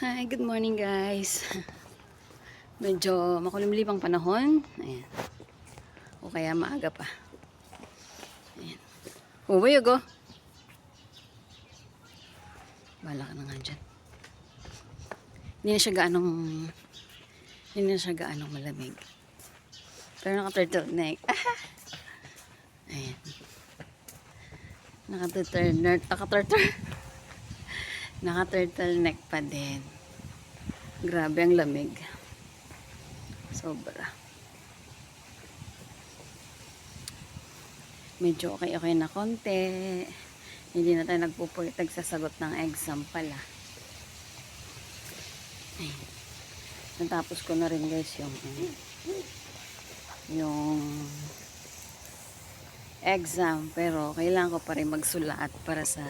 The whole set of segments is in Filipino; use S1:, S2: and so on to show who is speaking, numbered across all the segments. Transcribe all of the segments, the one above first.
S1: Hi, good morning guys. Medyo makulimlim ang panahon. Ayan. O kaya maaga pa. Ayan. Uwayog oh. Bala ka na nga dyan. Hindi na siya gaanong hindi na siya gaanong malamig. Pero naka-turtleneck. Ayan. Naka-turtleneck. Naka-turtle. Naka-turtleneck pa din. Grabe ang lamig. Sobra. Medyo okay-okay na konti. Hindi na tayo nagpupulit nagsasagot ng exam pala. Ay. Natapos ko na rin guys yung yung exam pero kailangan ko pa rin magsulat para sa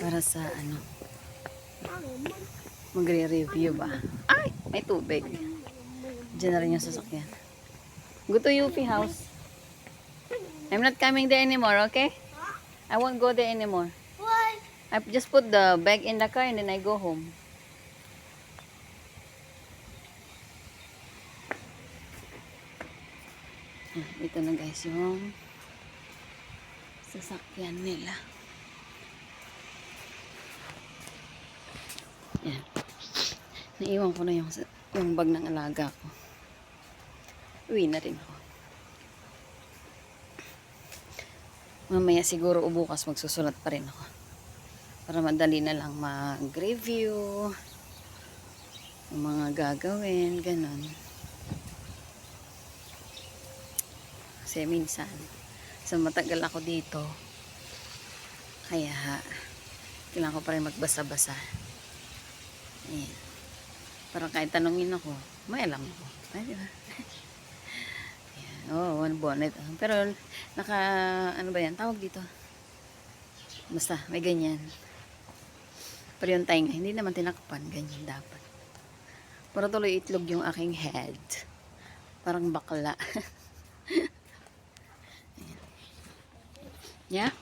S1: para sa ano? Magre-review ba? Ay may tubig. Diyan na rin yung sasakyan. Go to UP house. I'm not coming there anymore okay? I won't go there anymore.
S2: Why?
S1: I just put the bag in the car and then I go home. Ah, ito na guys yung sasakyan nila Yan. Naiwan ko na yung, yung bag ng alaga ko. Uwi na rin ako. Mamaya siguro o bukas magsusulat pa rin ako. Para madali na lang mag-review. Yung mga gagawin, ganun. Kasi minsan, sa matagal ako dito, kaya kailangan ko pa rin magbasa-basa. Ayan. Parang kahit tanongin ako, may alam ako. Ay, di ba? Ayan. Oo, oh, one bonnet. Pero, naka, ano ba yan? Tawag dito. Basta, may ganyan. Pero yung tainga, hindi naman tinakpan. Ganyan dapat. Para tuloy itlog yung aking head. Parang bakla. Yeah?